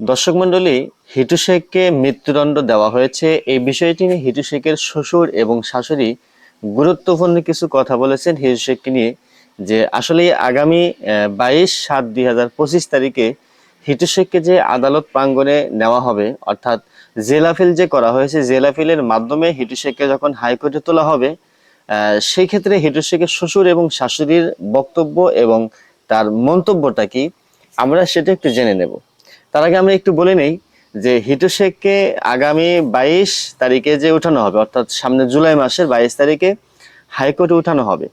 দর্শক মন্ডলী হিটু শেখকে মৃত্যুদণ্ড দেওয়া হয়েছে। এই বিষয়টি নিয়ে হিটু শেখের শ্বশুর এবং শাশুড়ি গুরুত্বপূর্ণ কিছু কথা বলেছেন হিটু শেখকে নিয়ে, যে আসলে আগামী বাইশ সাত দুই তারিখে হিটু শেখকে যে আদালত প্রাঙ্গণে নেওয়া হবে, অর্থাৎ জেলাফিল যে করা হয়েছে জেলাফিলের মাধ্যমে হিটু শেখকে যখন হাইকোর্টে তোলা হবে সেই ক্ষেত্রে হিটু শেখের শ্বশুর এবং শাশুড়ির বক্তব্য এবং তার মন্তব্যটা কি, আমরা সেটা একটু জেনে নেব। তার আগে আমরা একটু বলে নেই যে হিটু শেখকে আগামী বাইশ তারিখে যে উঠানো হবে, অর্থাৎ সামনে জুলাই মাসের বাইশ তারিখে হাইকোর্টে উঠানো হবে।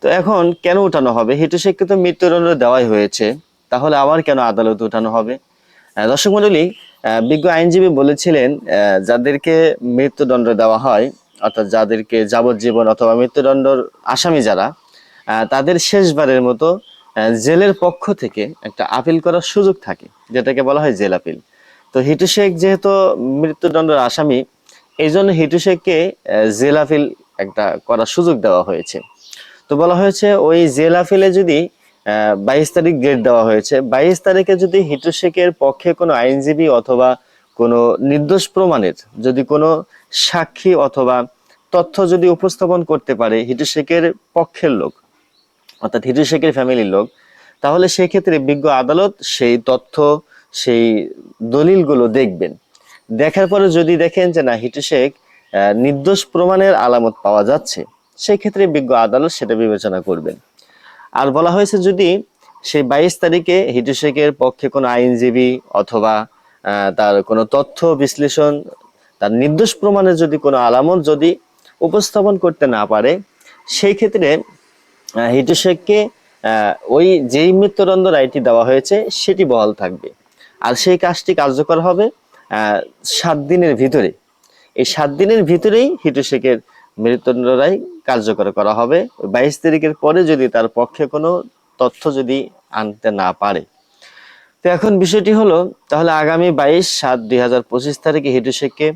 তো এখন কেন উঠানো হবে? হিটু শেখকে তো মৃত্যুদণ্ড দেওয়াই হয়েছে, তাহলে আবার কেন আদালতে উঠানো হবে? দর্শক মন্ডলী বিজ্ঞ আইনজীবী বলেছিলেন যাদেরকে মৃত্যুদণ্ড দেওয়া হয়, অর্থাৎ যাদেরকে যাবজ্জীবন অথবা মৃত্যুদণ্ডর আসামি যারা তাদের শেষবারের মতো জেলের পক্ষ থেকে একটা আপিল করার সুযোগ থাকে, যেটাকে বলা হয় জেল আপিল। তো হিটু শেখ যেহেতু মৃত্যুদণ্ডের আসামি এই জন্য হিটু শেখকে জেল আপিল একটা করার সুযোগ দেওয়া হয়েছে। তো বলা হয়েছে ওই জেল আপিলে যদি বাইশ তারিখ ডেট দেওয়া হয়েছে, বাইশ তারিখে যদি হিটু শেখের পক্ষে কোনো আইনজীবী অথবা কোনো নির্দোষ প্রমাণের যদি কোনো সাক্ষী অথবা তথ্য যদি উপস্থাপন করতে পারে হিটু শেখের পক্ষের লোক অর্থাৎ হিটু শেখের ফ্যামিলির লোক, তাহলে সেই ক্ষেত্রে বিজ্ঞ আদালত সেই তথ্য, সেই দলিলগুলো দেখবেন। দেখার পরে যদি দেখেন যে না হিটু শেখ নির্দোষ প্রমাণের আলামত পাওয়া যাচ্ছে সেই ক্ষেত্রে বিজ্ঞ আদালত সেটা বিবেচনা করবেন। আর বলা হয়েছে যদি সেই বাইশ তারিখে হিটু শেখের পক্ষে কোনো আইনজীবী অথবা তার কোনো তথ্য বিশ্লেষণ, তার নির্দোষ প্রমাণের যদি কোনো আলামত যদি উপস্থাপন করতে না পারে, সেই ক্ষেত্রে হিটু শেখকে ওই যেই মৃত্যুদণ্ড রায়টি দেওয়া হয়েছে, সেটি বহাল থাকবে। আর সেই কাজটি কার্যকর হবে সাত দিনের ভিতরে। এই সাত দিনের ভিতরেই হিটু শেখের মৃত্যুদণ্ড রায় কার্যকর করা হবে। বাইশ তারিখের পরে যদি তার পক্ষে কোনো তথ্য যদি আনতে না পারে। তো এখন বিষয়টি হলো, তাহলে আগামী বাইশ সাত দুই হাজার পঁচিশ তারিখে হিটু শেখকে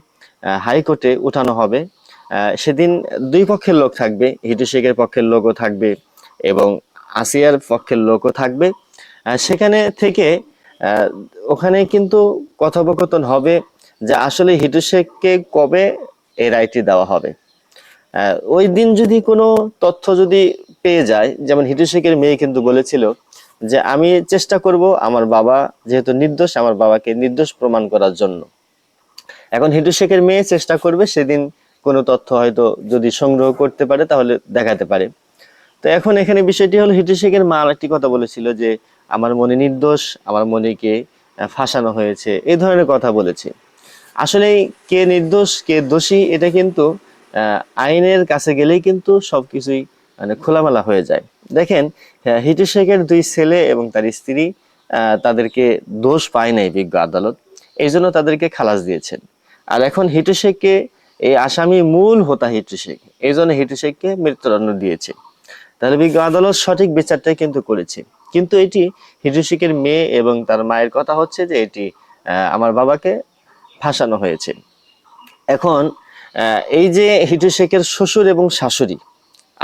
হাইকোর্টে উঠানো হবে। সেদিন দুই পক্ষের লোক থাকবে হিটু শেখের পক্ষের লোকও থাকবে। এবং আসিয়ার পক্ষের লোকও থাকবে। সেখানে থেকে ওখানে কিন্তু কথোপকথন হবে যে আসলে হিটু শেখকে কবে এই রায়টি দেওয়া হবে। ওই দিন যদি কোনো তথ্য যদি পেয়ে যায়, যেমন হিটু শেখের মেয়ে কিন্তু বলেছিল যে, আমি চেষ্টা করব আমার বাবা যেহেতু নির্দোষ, আমার বাবাকে নির্দোষ প্রমাণ করার জন্য। এখন হিটু শেখের মেয়ে চেষ্টা করবে সেদিন কোনো তথ্য হয়তো যদি সংগ্রহ করতে পারে, তাহলে দেখাতে পারে। তো এখন এখানে বিষয়টি হলো, হিটু শেখের মা একটি কথা বলেছিল যে, আমার মনে নির্দোষ, আমার মনেকে ফাঁসানো হয়েছে। এই ধরনের কথা বলেছে। আসলে কে নির্দোষ, কে দোষী, এটা কিন্তু আইনের কাছে গেলেই কিন্তু সবকিছুই মানে খোলামেলা হয়ে যায়। দেখেন হিটু শেখের দুই ছেলে এবং তার স্ত্রী তাদেরকে দোষ পায় নাই বিজ্ঞ আদালত। এই জন্য তাদেরকে খালাস দিয়েছেন। আর এখন হিটু শেখকে, এই আসামি মূল হোতা হিটু শেখ। এই জন্য হিটু শেখকে মৃত্যুদণ্ড দিয়েছে। তাহলে বিজ্ঞ আদালত সঠিক বিচারটাই কিন্তু করেছে। কিন্তু এটি হিটু মেয়ে এবং তার মায়ের কথা হচ্ছে যে এটি আমার বাবাকে ফাঁসানো হয়েছে। এখন এই যে হিটু শেখের শ্বশুর এবং শাশুড়ি,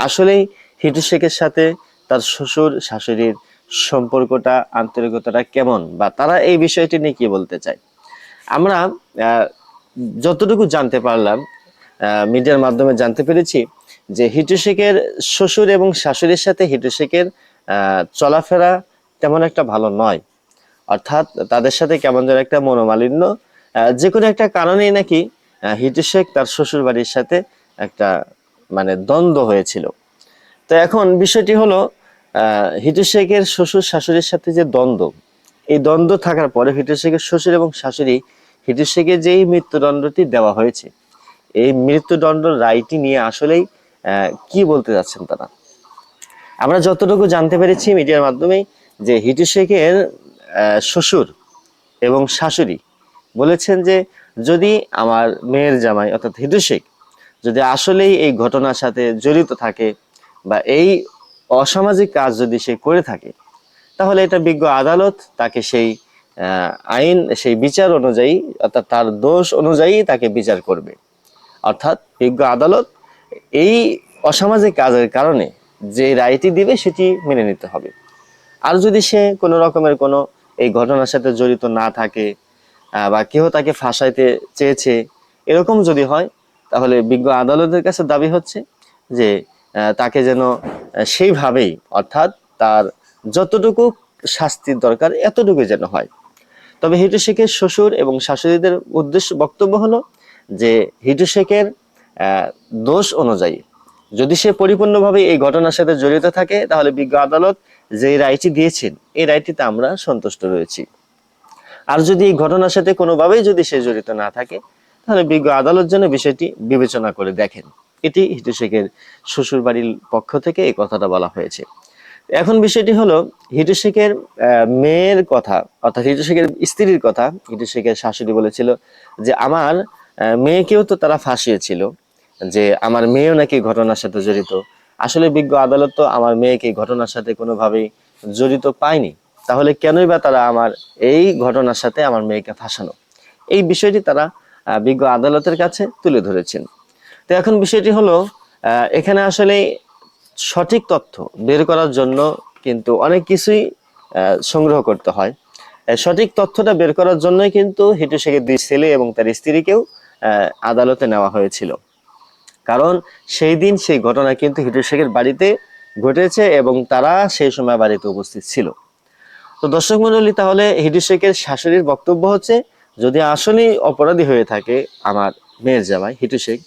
আসলেই হিটু শেখের সাথে তার শ্বশুর, শাশুড়ির সম্পর্কটা, আন্তরিকতাটা কেমন বা তারা এই বিষয়টি নিয়ে কি বলতে চায়? আমরা যতটুকু জানতে পারলাম মিডিয়ার মাধ্যমে জানতে পেরেছি যে হিটু শেখের শ্বশুর এবং শাশুড়ির সাথে হিটু শেখের আহ, চলাফেরা তেমন একটা ভালো নয়। অর্থাৎ তাদের সাথে কেমন যেন একটা মনোমালিন্য যে কোনো একটা কারণেই নাকি হিটু শেখ তার শ্বশুর বাড়ির সাথে একটা মানে দ্বন্দ্ব হয়েছিল। তো এখন বিষয়টি হলো হিটু শেখের শ্বশুর শাশুড়ির সাথে যে দ্বন্দ্ব এই দ্বন্দ্ব থাকার পরে হিটু শেখের শ্বশুর এবং শাশুড়ি হিটু শেখের যেই মৃত্যুদণ্ডটি দেওয়া হয়েছে এই মৃত্যুদণ্ড রায়টি নিয়ে আসলেই কি বলতে যাচ্ছেন তারা? আমরা যতটুকু জানতে পেরেছি মিডিয়ার মাধ্যমে যে হিটু শেখের শ্বশুর এবং শাশুড়ি বলেছেন যে যদি আমার মেয়ের জামাই, অর্থাৎ হিটু শেখ, যদি আসলেই এই ঘটনার সাথে জড়িত থাকে বা এই অসামাজিক কাজ যদি সে করে থাকে, তাহলে এটা বিজ্ঞ আদালত তাকে সেই আইন, সেই বিচার অনুযায়ী, অর্থাৎ তার দোষ অনুযায়ী তাকে বিচার করবে। অর্থাৎ বিজ্ঞ আদালত এই অসামাজিক কাজের কারণে যে রায়টি দিবে সেটি মেনে নিতে হবে। আর যদি সে কোনো রকমের কোনো এই ঘটনার সাথে জড়িত না থাকে বা কেউ তাকে ফাঁসাইতে চেয়েছে, এরকম যদি হয়, তাহলে বিজ্ঞ আদালতের কাছে দাবি হচ্ছে যে তাকে যেন সেইভাবেই, অর্থাৎ তার যতটুকু শাস্তির দরকার এতটুকু যেন হয়। তবে হিটু শেখের শ্বশুর এবং শাশুড়িদের উদ্দেশ্য বক্তব্য হলো যে, হিটু শেখের দোষ অনুযায়ী। যদি সে পরিপূর্ণভাবে এই ঘটনার সাথে জড়িত থাকে, তাহলে বিজ্ঞ আদালত যে রায়টি দিয়েছেন, এই রায়টিতে আমরা সন্তুষ্ট রয়েছি। আর যদি এই ঘটনার সাথে কোনোভাবেই যদি সে জড়িত না থাকে, তাহলে বিজ্ঞ আদালত যেন বিষয়টি বিবেচনা করে দেখেন। এটি হিটু শেখের শ্বশুর বাড়ির পক্ষ থেকে এই কথাটা বলা হয়েছে। এখন বিষয়টি হলো, হিটু শেখের মেয়ের কথা, অর্থাৎ হিটু শেখের স্ত্রীর কথা হিটু শেখের শাশুড়ি বলেছিল যে, আমার মেয়েকেও তো তারা ফাঁসিয়েছিল। যে আমার মেয়েও নাকি ঘটনার সাথে জড়িত। আসলে বিজ্ঞ আদালত তো আমার মেয়েকে ঘটনার সাথে কোনোভাবেই জড়িত পায়নি। তাহলে কেনই বা তারা আমার এই ঘটনার সাথে আমার মেয়েকে ফাঁসানো? এই বিষয়টি তারা বিজ্ঞ আদালতের কাছে তুলে ধরেছেন। তো এখন বিষয়টি হলো এখানে আসলে সঠিক তথ্য বের করার জন্য কিন্তু অনেক কিছুই সংগ্রহ করতে হয়। সঠিক তথ্যটা বের করার জন্যই কিন্তু হিটু শেখের দুই ছেলে এবং তার স্ত্রীকেও আদালতে নেওয়া হয়েছিল। কারণ সেই দিন সেই ঘটনা কিন্তু হিটু শেখের বাড়িতে ঘটেছে এবং তারা সেই সময় বাড়িতে উপস্থিত ছিল। তো দর্শক মন্ডলী তাহলে হিটু শেখের শাশুড়ির বক্তব্য হচ্ছে, যদি আসলেই অপরাধী হয়ে থাকে আমার মেয়ের জামাই হিটু শেখ,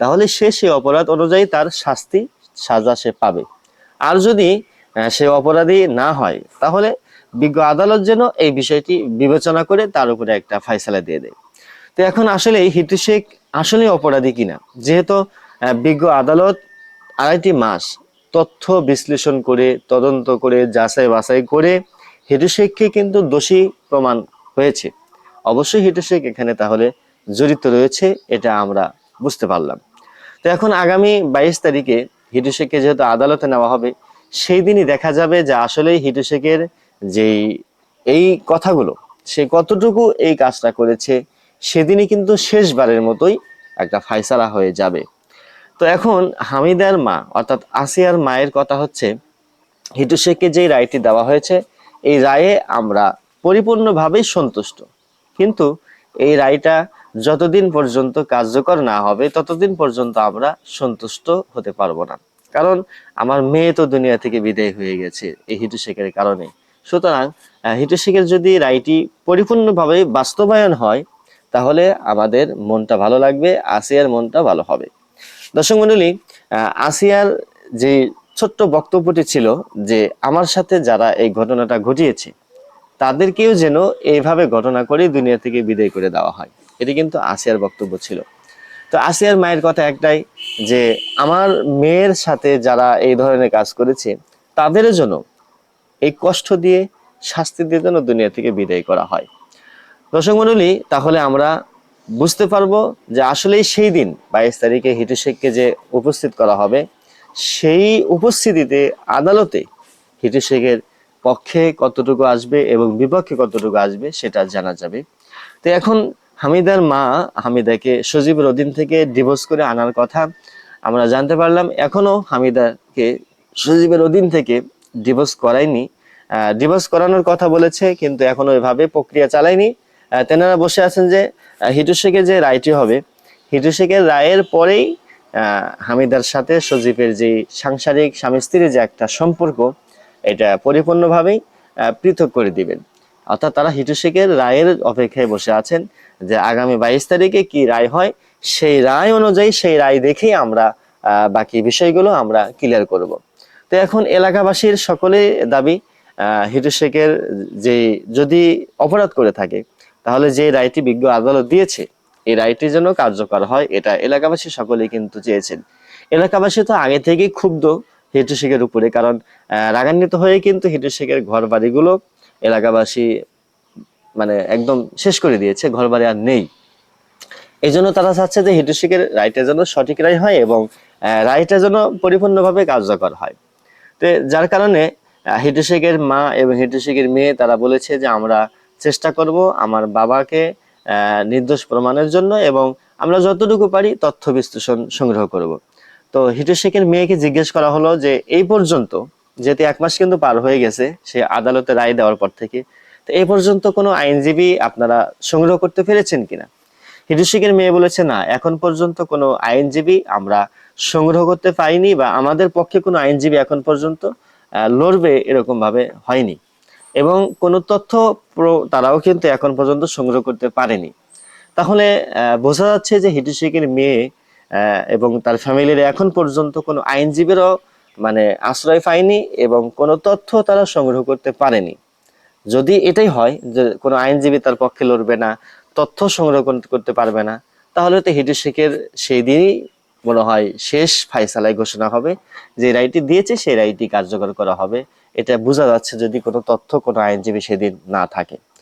তাহলে সে সেই অপরাধ অনুযায়ী তার শাস্তি, সাজা সে পাবে। আর যদি সে অপরাধী না হয়, তাহলে বিজ্ঞ আদালত যেন এই বিষয়টি বিবেচনা করে তার উপরে একটা ফাইসালা দিয়ে দেয়। তো এখন আসলে হিটু শেখ আসলে অপরাধী কিনা? যেহেতু বিজ্ঞ আদালত আড়াইটি মাস তথ্য বিশ্লেষণ করে, তদন্ত করে, যাচাই বাছাই করে হিটু শেখকে কিন্তু দোষী প্রমাণ হয়েছে। অবশ্যই হিটু শেখ এখানে তাহলে জড়িত রয়েছে, এটা আমরা বুঝতে পারলাম। তো এখন আগামী বাইশ তারিখে হিটু শেখকে যেহেতু আদালতে নেওয়া হবে, সেই দিনই দেখা যাবে যে আসলে হিটু শেখের যেই, এই কথাগুলো, সে কতটুকু এই কাজটা করেছে, সেদিনই কিন্তু শেষবারের মতোই একটা ফাইসালা হয়ে যাবে। তো এখন হামিদার মা, অর্থাৎ আসিয়ার মায়ের কথা হচ্ছে হিটু শেখকে যে রায়টি দেওয়া হয়েছে, এই রায়ে আমরা পরিপূর্ণভাবেই সন্তুষ্ট। কিন্তু এই রায়টা যতদিন পর্যন্ত কার্যকর না হবে, ততদিন পর্যন্ত আমরা সন্তুষ্ট হতে পারব না। কারণ আমার মেয়ে তো দুনিয়া থেকে বিদায় হয়ে গেছে, এই হিটু শেখের কারণে। সুতরাং হিটু শেখের যদি রায়টি পরিপূর্ণভাবে বাস্তবায়ন হয়, তাহলে আমাদের মনটা ভালো লাগবে, আসিয়ার মনটা ভালো হবে। দর্শক মন্ডলী আসিয়ার যে ছোট্ট বক্তব্যটি ছিল যে, আমার সাথে যারা এই ঘটনাটা ঘটিয়েছে, তাদেরকেও যেন এইভাবে ঘটনা করে দুনিয়া থেকে বিদায় করে দেওয়া হয়। এটি কিন্তু আসিয়ার বক্তব্য ছিল। তো আসিয়ার মায়ের কথা একটাই যে, আমার মেয়ের সাথে যারা এই ধরনের কাজ করেছে তাদের জন্য এই কষ্ট দিয়ে শাস্তি দিয়ে যেন দুনিয়া থেকে বিদায় করা হয়। দর্শক মণ্ডলী তাহলে আমরা বুঝতে পারব যে আসলেই সেই দিন বাইশ তারিখে হিটু শেখকে যে উপস্থিত করা হবে, সেই উপস্থিতিতে আদালতে হিটু শেখের পক্ষে কতটুকু আসবে এবং বিপক্ষে কতটুকু আসবে সেটা জানা যাবে। তো এখন হামিদার মা হামিদাকে সজীবের অধীন থেকে ডিভোর্স করে আনার কথা আমরা জানতে পারলাম, এখনও হামিদাকে সজীবের অধীন থেকে ডিভোর্স করায়নি। ডিভোর্স করানোর কথা বলেছে, কিন্তু এখনও এভাবে প্রক্রিয়া চালায়নি। তেনারা বসে আছেন যে আহ, হিটু শেখের যে রায়টি হবে হিটু শেখের রায়ের পরেই হামিদার সাথে সজীবের যে সাংসারিক স্বামী স্ত্রীর যে একটা সম্পর্ক এটা পরিপূর্ণভাবেই পৃথক করে দিবেন। অর্থাৎ তারা হিটু শেখের রায়ের অপেক্ষায় বসে আছেন যে আগামী বাইশ তারিখে কি রায় হয় সেই রায় অনুযায়ী সেই রায় দেখেই আমরা বাকি বিষয়গুলো আমরা ক্লিয়ার করব। তো এখন এলাকাবাসীর সকলে দাবি আহ, হিটু শেখের যে যদি অপরাধ করে থাকে তাহলে যে রায়টি বিজ্ঞ আদালত দিয়েছে, এই রায়টি যেন কার্যকর হয়, এটা এলাকাবাসী সকলেই কিন্তু চেয়েছেন। এলাকাবাসী তো আগে থেকেই ক্ষুব্ধ হিটু শেখের উপরে, কারণ রাগান্বিত হয়ে কিন্তু হিটু শেখের ঘর বাড়িগুলো এলাকাবাসী মানে একদম শেষ করে দিয়েছে ঘর বাড়ি আর নেই। এই জন্য তারা চাচ্ছে যে হিটু শেখের রায়টা যেন সঠিক রায় হয় এবং রায়টা যেন পরিপূর্ণভাবে কার্যকর হয়। তো যার কারণে হিটু শেখের মা এবং হিটু শেখের মেয়ে তারা বলেছে যে আমরা চেষ্টা করব আমার বাবাকে নির্দোষ প্রমাণের জন্য এবং আমরা যতটুকু পারি তথ্য বিশ্লেষণ সংগ্রহ করব। তো হিটুশেখের মেয়েকে জিজ্ঞেস করা হলো যে, এই পর্যন্ত যেহেতু এক মাস কিন্তু পার হয়ে গেছে, সে আদালতে রায় দেওয়ার পর থেকে, তো এই পর্যন্ত কোনো আইনজীবী আপনারা সংগ্রহ করতে পেরেছেন কিনা? হিটুশেখের মেয়ে বলেছে, না, এখন পর্যন্ত কোনো আইনজীবী আমরা সংগ্রহ করতে পারিনি বা আমাদের পক্ষে কোনো আইনজীবী এখন পর্যন্ত লড়বে এরকম ভাবে হয়নি। এবং কোনো তথ্য তারাও কিন্তু এখন পর্যন্ত সংগ্রহ করতে পারেনি। তাহলে বোঝা যাচ্ছে যে হিটু শেখের মেয়ে এবং তার ফ্যামিলির এখন পর্যন্ত কোনো আইনজীবীরও মানে আশ্রয় পায়নি এবং কোনো তথ্য তারা সংগ্রহ করতে পারেনি। যদি এটাই হয় যে কোনো আইনজীবী তার পক্ষে লড়বে না, তথ্য সংগ্রহ করতে- পারবে না, তাহলে তো হিটু শেখের সেই দিনই মনে হয় শেষ ফাইসালায় ঘোষণা হবে। যে রায়টি দিয়েছে, সেই রায়টি কার্যকর করা হবে। এটা বোঝা যাচ্ছে যদি কোনো তথ্য কোনো আইনজীবী সেদিন না থাকে।